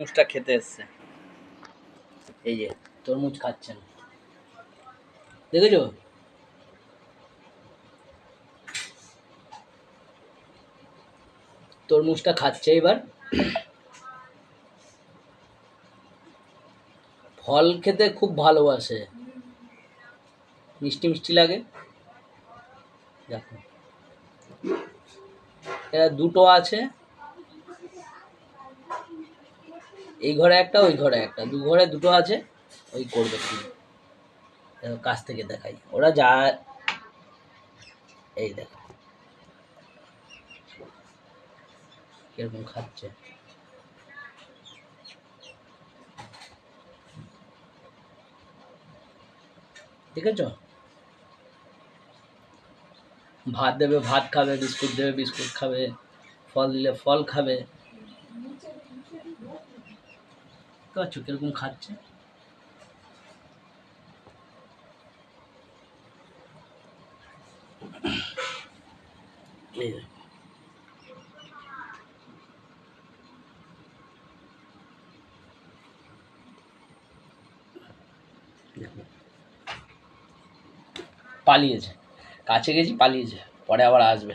তরমুজটা খেতে এসছে। এই যে, তরমুজ খাচ্ছেন দেখেছ? তরমুজটা খাচ্ছে এবার। ফল খেতে খুব ভালোবাসে। মিষ্টি মিষ্টি লাগে। দেখো। এরা দুটো আছে। এই ঘরে একটা, ওই ঘরে একটা। দু ঘরে দুটো আছে, ওই করবে কাছ থেকে দেখাই। ওরা যা, এই দেখো। কীরকম খাচ্ছে। ঠিক আছে ভাত দেবে, ভাত খাবে, বিস্কুট দেবে, বিস্কুট খাবে, ফল দিলে ফল খাবে। পারছ কীরকম খাচ্ছে। পালিয়েছে। কাছে গেছি পালিয়েছে। পরে আবার আসবে।